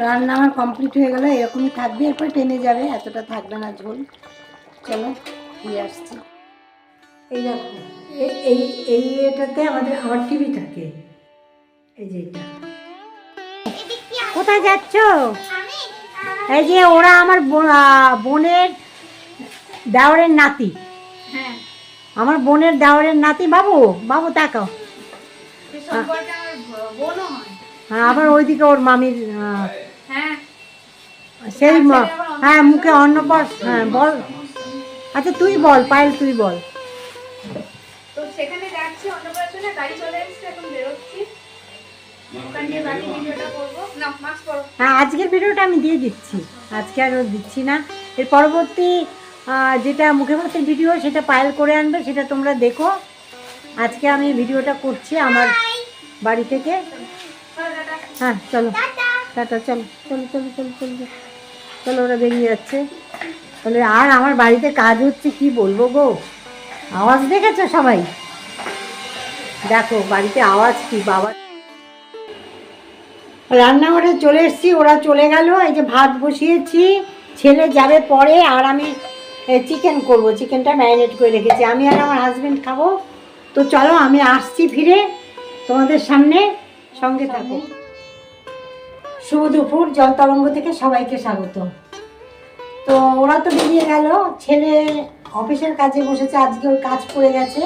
রান্না আমার কমপ্লিট হয়ে গেল এরকমই থাকবে এরপর টেনে যাবে এতটা থাকবে না ঝোল। চলো দিয়ে আসছি। এই দেখো এই এই এটাতে আমাদের আমার টিভি থাকে। এই যে এটা। কোথায় যাচ্ছ? এই যে ওরা আমার বোন- বোনের দেওয়ারের নাতি। হ্যাঁ। আমার বোনের দেওয়ারের নাতি বাবু বাবু তাকাও। হয়। আবার ওইদিকে ওর মামির সেই ম- হ্যাঁ মুখে অন্নপর হ্যাঁ বল। আচ্ছা তুই বল পায়েল তুই বল। তো সেখানে যাচ্ছি অন্নপ্রাশনে গাড়ি চলে এসেছে এখন বেরোচ্ছি। ওখান দিয়ে বাকি ভিডিওটা করব। না মাস্ক পরো। হ্যাঁ আজকের ভিডিওটা আমি দিয়ে দিচ্ছি। আজকে আর দিচ্ছি না। এর পরবর্তী যেটা মুখে ভাতের ভিডিও সেটা পায়েল করে আনবে সেটা তোমরা দেখো। আজকে আমি ভিডিওটা করছি আমার বাড়ি থেকে। হ্যাঁ চলো। টাটা, চলো চলো চলো চলো চলো চলো। ওরা বেরিয়ে যাচ্ছে। তাহলে আর আমার বাড়িতে কাজ হচ্ছে, কি বলব গো? আওয়াজ দেখেছ সবাই? দেখো, বাড়িতে আওয়াজ কি, বাবা। রান্নাঘরে চলে এসেছি, ওরা চলে গেল, এই যে ভাত বসিয়েছি, ছেলে যাবে পরে, আর আমি চিকেন করব চিকেনটা ম্যারিনেট করে রেখেছি। আমি আর আমার হাজব্যান্ড খাব। তো চলো, আমি আসছি ফিরে, তোমাদের সামনে সঙ্গে থাকো। শুভ দুপুর, জল তরঙ্গ থেকে সবাইকে স্বাগত। তো ওরা তো বেরিয়ে গেল, ছেলে অফিসের কাজে বসেছে, আজকে ওর কাজ পড়ে গেছে।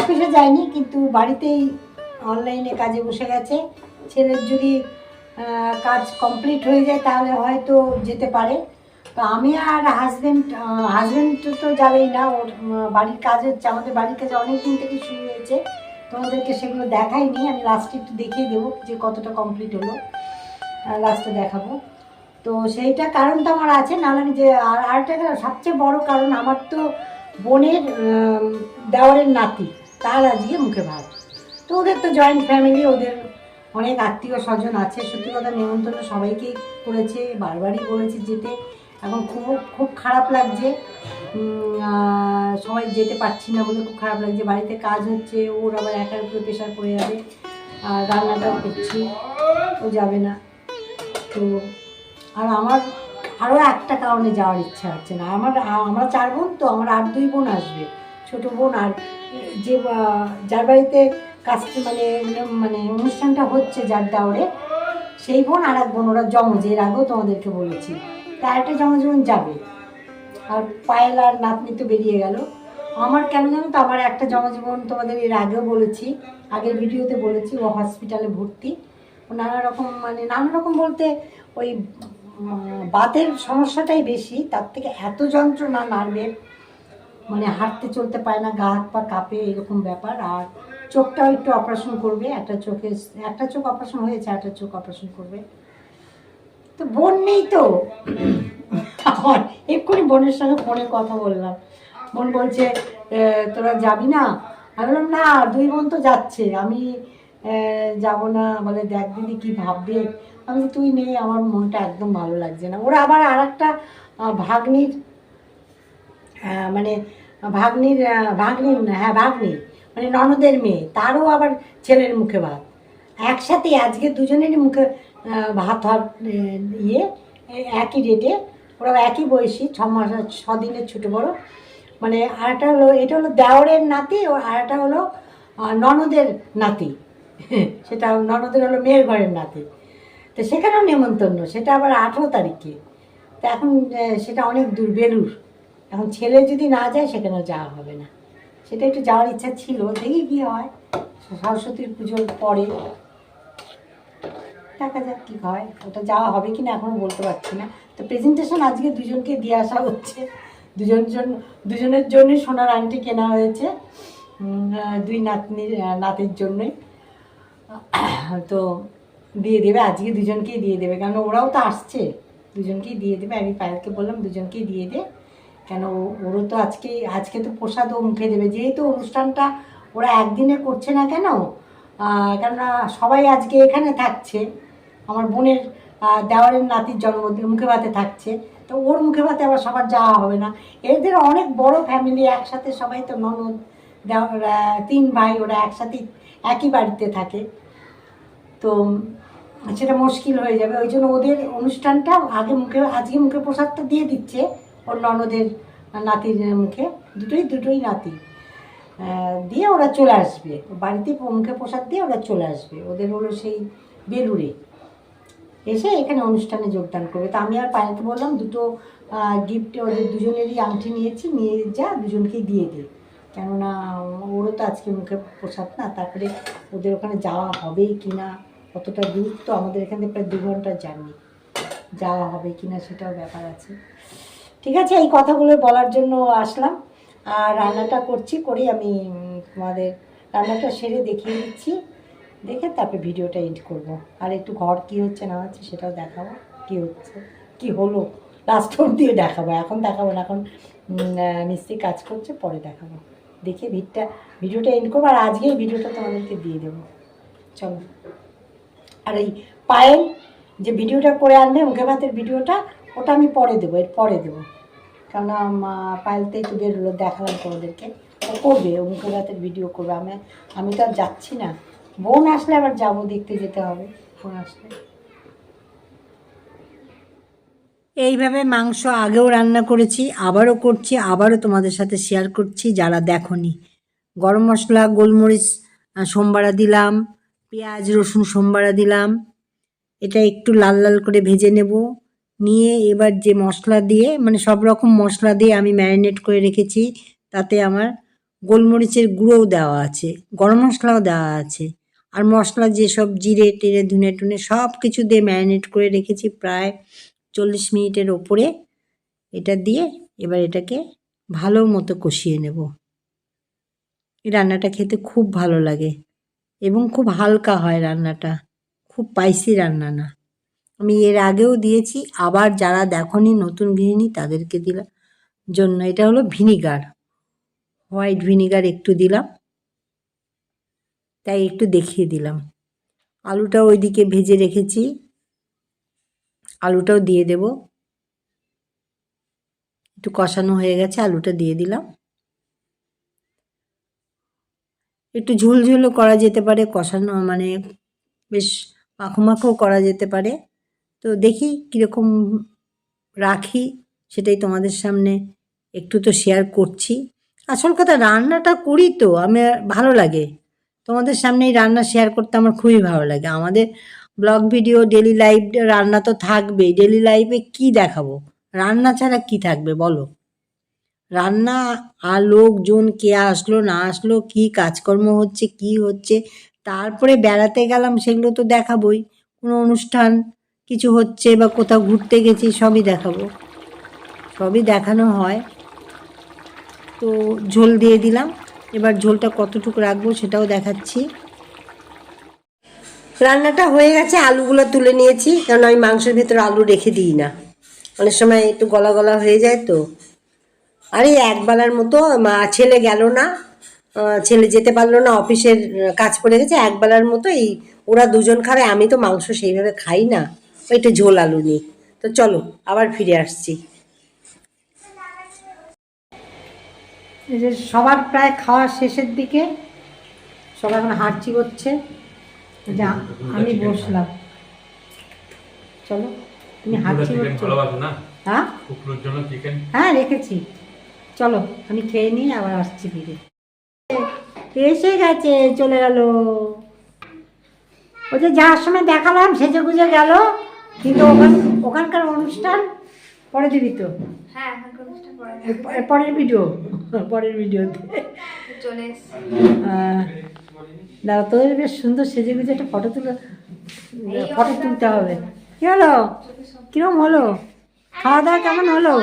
অফিসে যায়নি, কিন্তু বাড়িতেই অনলাইনে কাজে বসে গেছে। ছেলের যদি কাজ কমপ্লিট হয়ে যায়, তাহলে হয়তো যেতে পারে। তো আমি আর হাজব্যান্ড হাজব্যান্ড তো যাবেই না, ওর বাড়ির কাজ হচ্ছে, আমাদের বাড়ির কাজ অনেক দিন থেকে শুরু হয়েছে। তোমাদেরকে সেগুলো দেখাইনি আমি লাস্টে একটু দেখিয়ে দেবো যে কতটা কমপ্লিট হলো। লাস্টে দেখাবো। তো সেইটা কারণ তো আমার আছে, নাহলে আমি যে আর আরেকটা সবচেয়ে বড় কারণ আমার তো বোনের দেওয়ারের নাতি, তার আজকে মুখে ভাত। তো ওদের তো জয়েন্ট ফ্যামিলি ওদের অনেক আত্মীয় স্বজন আছে। সত্যি কথা নেমন্তন্ন সবাইকেই করেছে, বারবারই করেছে যেতে। এখন খুব খুব খারাপ লাগছে। সবাই যেতে পারছি না বলে খুব খারাপ লাগছে। বাড়িতে কাজ হচ্ছে, ওর আবার একার উপরে প্রেশার পড়ে যাবে। আর রান্নাটাও করছি, ও যাবে না। তো, আর আমার আরও একটা কারণে যাওয়ার ইচ্ছা হচ্ছে না। আমার, আমরা চার বোন, তো আমার আর দুই বোন আসবে, ছোট বোন। আর যে যার বাড়িতে কাজ মানে মানে অনুষ্ঠানটা হচ্ছে যার দাওরে, সেই বোন আর এক বোন, ওরা জমজ। এর আগেও তোমাদেরকে বলেছি। তা একটা জমজ বোন যাবে। আর পায়েল আর নাতনি তো বেরিয়ে গেল। আমার কেন জানো তো, আমার একটা জমজ বোন তোমাদের এর আগেও বলেছি, আগের ভিডিওতে বলেছি, ও হসপিটালে ভর্তি। ও নানা রকম মানে নানা রকম বলতে ওই বাতের সমস্যাটাই বেশি, তার থেকে এত যন্ত্রণা নার্ভের মানে হাঁটতে চলতে পায় না, গা হাত পা কাঁপে, এরকম ব্যাপার। আর চোখটাও একটু অপারেশন করবে, একটা চোখে, একটা চোখ অপারেশন হয়েছে, একটা চোখ অপারেশন করবে। তো বোন নেই তো। আমার এক্ষুনি বোনের সঙ্গে ফোনে কথা বললাম। বোন বলছে তোরা যাবি না? আমি বললাম, না, দুই বোন তো যাচ্ছে। আমি যাব না। বলে, দেখ দিদি কি ভাববে? আমি তুই নেই আমার মনটা একদম ভালো লাগছে না। ওরা আবার আর একটা ভাগ্নির মানে ভাগ্নির ভাগ্নির হ্যাঁ ভাগ্নি মানে ননদের মেয়ে, তারও আবার ছেলের মুখে ভাত। একসাথে আজকে দুজনেরই মুখে ভাত হওয়ার ইয়ে একই ডেটে ওরা একই বয়সী, ছ মাস, ছ দিনের ছোটো বড়। মানে আরেকটা হলো, এটা হলো দেওরের নাতি, ও আরেকটা হলো ননদের নাতি। সেটা ননদের হলো মেয়ের ঘরের নাতি। তো সেখানেও নেমন্তন্ন, সেটা আবার আঠেরো তারিখে। তো এখন সেটা অনেক দূর বেলুর এখন ছেলে যদি না যায়, সেখানেও যাওয়া হবে না। সেটা একটু যাওয়ার ইচ্ছা ছিল, দেখি কি হয়। সরস্বতীর পুজোর পরে। দেখা যাক কী হয়, ওটা যাওয়া হবে কি না এখনও বলতে পারছি না। তো প্রেজেন্টেশন আজকে দুজনকে দিয়ে আসা হচ্ছে। দুজন জন দুজনের জন্য সোনার আংটি কেনা হয়েছে দুই নাতনির নাতির জন্যই তো দিয়ে দেবে, আজকে দুজনকেই দিয়ে দেবে কেন ওরাও তো আসছে। দুজনকেই দিয়ে দেবে, আমি পায়েলকে বললাম দুজনকেই দিয়ে দে। কেন ও- ওরও তো আজকে আজকে তো প্রসাদও মুখে দেবে। যেহেতু অনুষ্ঠানটা ওরা একদিনে করছে না কেন কেননা সবাই আজকে এখানে থাকছে। আমার বোনের দেওয়ারের নাতির জন্মদিন মুখে ভাতে থাকছে। তো ওর মুখে ভাতে আবার সবার যাওয়া হবে না। এদের অনেক বড় ফ্যামিলি একসাথে সবাই তো ননদ তিন ভাই, ওরা একসাথে একই বাড়িতে থাকে। তো সেটা মুশকিল হয়ে যাবে। ওই জন্য ওদের অনুষ্ঠানটা আগে মুখে, আজকে মুখে প্রসাদটা দিয়ে দিচ্ছে ওর ননদের নাতির মুখে। দুটোই দুটোই নাতি। দিয়ে ওরা চলে আসবে। বাড়িতে মুখে প্রসাদ দিয়ে ওরা চলে আসবে। ওদের হলো সেই বেলুড়ে। এসে এখানে অনুষ্ঠানে যোগদান করবে। তা আমি আর পায়েলকে বললাম, দুটো গিফট ওদের দুজনেরই আংটি নিয়েছি, নিয়ে যা, দুজনকেই দিয়ে দিই কেননা, ওরও তো আজকে মুখে প্রসাদ না, তারপরে ওদের ওখানে যাওয়া হবে কি না কতটা দূর তো আমাদের এখান থেকে প্রায় দু ঘণ্টার জার্নি। যাওয়া হবে কি না সেটাও ব্যাপার আছে। ঠিক আছে, এই কথাগুলো বলার জন্য আসলাম। আর রান্নাটা করছি করি আমি তোমাদের রান্নাটা সেরে দেখিয়ে দিচ্ছি। দেখে তারপরে ভিডিওটা এন্ড করব। আর একটু ঘর কি হচ্ছে, না হচ্ছে সেটাও দেখাবো। কি হচ্ছে? কি হলো? লাস্ট দিয়ে দেখাবো। এখন দেখাবো না, এখন মিস্ত্রি কাজ করছে, পরে দেখাবো। দেখে ভিডটা, ভিডিওটা এন্ড করব, আর আজকেই ভিডিওটা তোমাদেরকে দিয়ে দেবো। চলো। আর এই পায়েল যে ভিডিওটা করে আনবে, মুখে ভাতের ভিডিওটা, ওটা আমি পরে দেবো, এর পরে দেবো। কেননা পায়েলতে একটু বেরোলো দেখালাম তোমাদেরকে। ও করবে, ও মুখে ভাতের ভিডিও করবে। আমি আমি তো আর যাচ্ছি না। বোন আসলে আবার যাব দেখতে যেতে হবে। বোন আসলে। এইভাবে মাংস আগেও রান্না করেছি, আবারও করছি, আবারও তোমাদের সাথে শেয়ার করছি যারা দেখনি। গরম মশলা, গোলমরিচ সোমবারা দিলাম, পেঁয়াজ, রসুন সোমবারা দিলাম। এটা একটু লাল লাল করে ভেজে নেব। নিয়ে এবার যে মশলা দিয়ে মানে সব রকম মশলা দিয়ে আমি ম্যারিনেট করে রেখেছি, তাতে আমার গোলমরিচের গুঁড়োও দেওয়া আছে, গরম মশলাও দেওয়া আছে। আর মশলা যেসব জিরে টিরে ধুনে টুনে সব কিছু দিয়ে ম্যারিনেট করে রেখেছি প্রায় চল্লিশ মিনিটের ওপরে। এটা দিয়ে এবার এটাকে ভালো মতো কষিয়ে নেব। এই রান্নাটা খেতে খুব ভালো লাগে এবং খুব হালকা হয় রান্নাটা, খুব পাইসি রান্না না। আমি এর আগেও দিয়েছি, আবার যারা দেখনি নতুন গৃহিণী তাদেরকে দিলাম জন্য। এটা হলো ভিনিগার, হোয়াইট ভিনিগার একটু দিলাম। তাই একটু দেখিয়ে দিলাম। আলুটা ওইদিকে ভেজে রেখেছি। আলুটাও দিয়ে দেব। একটু কষানো হয়ে গেছে, আলুটা দিয়ে দিলাম। একটু ঝোলঝোলও করা যেতে পারে, কষানো মানে বেশ মাখো মাখো করা যেতে পারে। তো দেখি কীরকম রাখি, সেটাই তোমাদের সামনে একটু তো শেয়ার করছি। আসল কথা, রান্নাটা করি তো আমি ভালো লাগে। তোমাদের সামনে এই রান্না শেয়ার করতে আমার খুবই ভালো লাগে। আমাদের ব্লগ ভিডিও ডেলি লাইফ রান্না তো থাকবেই। ডেলি লাইফে কি দেখাবো? রান্না ছাড়া কি থাকবে বলো? রান্না আর লোকজন কে আসলো, না আসলো, কি কাজকর্ম হচ্ছে, কি হচ্ছে, তারপরে বেড়াতে গেলাম, সেগুলো তো দেখাবোই। কোনো অনুষ্ঠান, কিছু হচ্ছে বা কোথাও ঘুরতে গেছি, সবই দেখাবো। সবই দেখানো হয়। তো ঝোল দিয়ে দিলাম। এবার ঝোলটা কতটুকু রাখব সেটাও দেখাচ্ছি। রান্নাটা হয়ে গেছে, আলুগুলো তুলে নিয়েছি, কারণ আমি মাংসের ভেতরে আলু রেখে দিই না। অনেক সময় একটু গলা গলা হয়ে যায় তো। আরে একবেলার মতো ছেলে গেল না ছেলে যেতে পারল না, অফিসের কাজ পড়ে গেছে, একবেলার মতো এই ওরা দুজন খাবে, আমি তো মাংস সেইভাবে খাই না ওইটা ঝোল আলু নিই। তো চলো, আবার ফিরে আসছি। এই যে সবার প্রায় খাওয়া শেষের দিকে সবাই এখন হাঁটছি করছে। যা আমি বসলাম। চলো তুমি হাঁটছি হ্যাঁ? হ্যাঁ রেখেছি। চলো আমি খেয়ে নিই আবার আসছি ফিরে। এসে গেছে চলে গেল। ওই যে যাওয়ার সময় দেখালাম সেজে গুজে গেল। কিন্তু ওখান ওখানকার অনুষ্ঠান পরে দিবি তো? হ্যাঁ পরের ভিডিও পরের ভিডিওতে চলে তোদের বেশ সুন্দর সেজে গুজে একটা ফটো তুলে ফটো তুলতে হবে। কি হলো? কিরম হলো? খাওয়া দাওয়া কেমন হলো?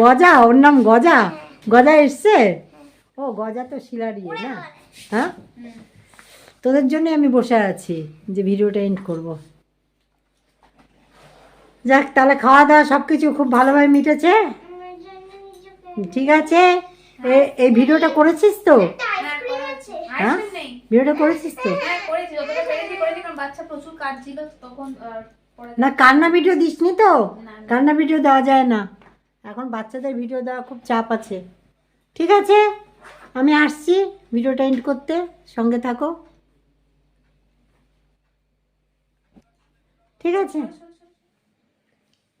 গজা ওর নাম গজা? গজা এসছে? ও গজা তো শিলারিয়ে না? হ্যাঁ? তোদের জন্য আমি বসে আছি যে ভিডিওটা এন্ড করব। যাক তাহলে খাওয়া দাওয়া সব কিছু খুব ভালোভাবে মিটেছে? ঠিক আছে। এই ভিডিওটা করেছিস তো? হ্যাঁ হ্যাঁ? ভিডিওটা করেছিস তো? হ্যাঁ না কান্না ভিডিও দিসনি তো। কান্না ভিডিও দেওয়া যায় না। এখন বাচ্চাদের ভিডিও দেওয়া খুব চাপ আছে। ঠিক আছে? আমি আসছি ভিডিওটা এন্ড করতে। সঙ্গে থাকো। ঠিক আছে?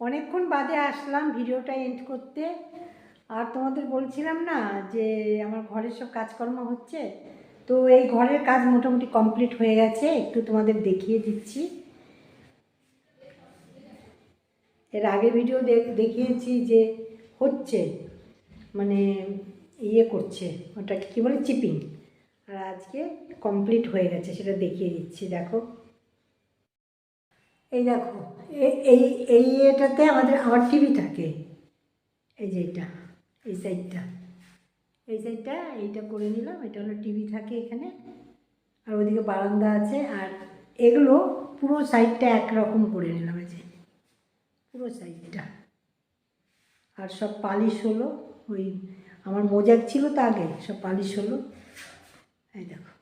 অনেকক্ষণ বাদে আসলাম ভিডিওটা এন্ড করতে। আর তোমাদের বলছিলাম না যে আমার ঘরের সব কাজকর্ম হচ্ছে? তো এই ঘরের কাজ মোটামুটি কমপ্লিট হয়ে গেছে, একটু তোমাদের দেখিয়ে দিচ্ছি। এর আগে ভিডিও দেখ- দেখিয়েছি যে হচ্ছে মানে ইয়ে করছে ওটাকে কী বলে চিপিং আর আজকে কমপ্লিট হয়ে গেছে, সেটা দেখিয়ে দিচ্ছি, দেখো। এই দেখো এই এই এটাতে আমাদের আমার টিভি থাকে। এই যে এটা, এই সাইডটা এই সাইডটা এইটা করে নিলাম, এটা হলো টিভি থাকে এখানে। আর ওদিকে বারান্দা আছে, আর এগুলো পুরো সাইডটা একরকম করে নিলাম, এই যে। পুরো সাইডটা আর সব পালিশ হলো, ওই আমার মোজাক ছিল তো আগে, সব পালিশ হলো। এই দেখো।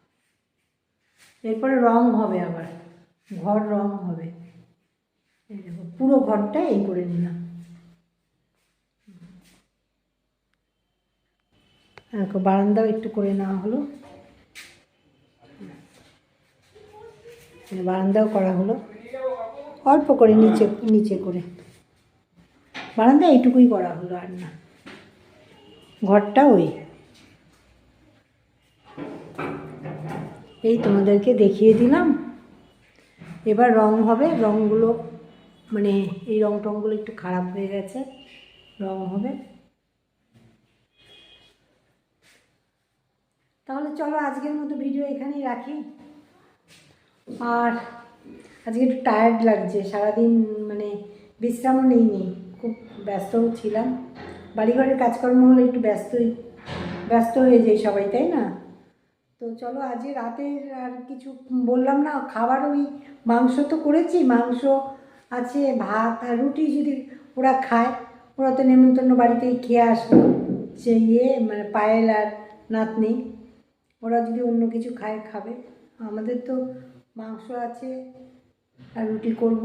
এরপরে রং হবে আবার, ঘর রং হবে। এই দেখো, পুরো ঘরটা এই করে নিলাম। দেখো বারান্দাও একটু করে নেওয়া হলো। বারান্দাও করা হলো। অল্প করে নিচে নিচে করে। বারান্দা এইটুকুই করা হলো আর না। ঘরটা ওই। এই তোমাদেরকে দেখিয়ে দিলাম। এবার রং হবে রঙগুলো মানে এই রং টংগুলো একটু খারাপ হয়ে গেছে, রং হবে। তাহলে চলো আজকের মতো ভিডিও এখানেই রাখি। আর আজকে একটু টায়ার্ড লাগছে, সারাদিন মানে বিশ্রামও নেইনি খুব ব্যস্তও ছিলাম। বাড়িঘরের কাজকর্ম হলে একটু ব্যস্তই, ব্যস্ত হয়ে যায় সবাই, তাই না? তো চলো আজকে রাতের আর কিছু বললাম না খাবার ওই মাংস তো করেছি, মাংস আছে, ভাত আর রুটি যদি ওরা খায়, ওরা তো নেমন্তন্ন বাড়িতেই খেয়ে আসলো। সে ইয়ে মানে পায়েল আর নাতনি, ওরা যদি অন্য কিছু খায়, খাবে। আমাদের তো মাংস আছে আর রুটি করব।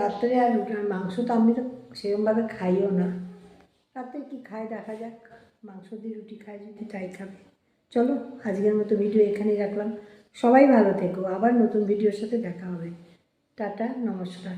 রাত্রে আর রুটি, আর মাংস তো আমি তো সেরকমভাবে খাইও না। রাতে কি খায় দেখা যাক। মাংস দিয়ে রুটি খায় যদি তাই খাবে। চলো, আজকের মতো ভিডিও এখানেই রাখলাম। সবাই ভালো থেকো। আবার নতুন ভিডিওর সাথে দেখা হবে। টাটা নমস্কার।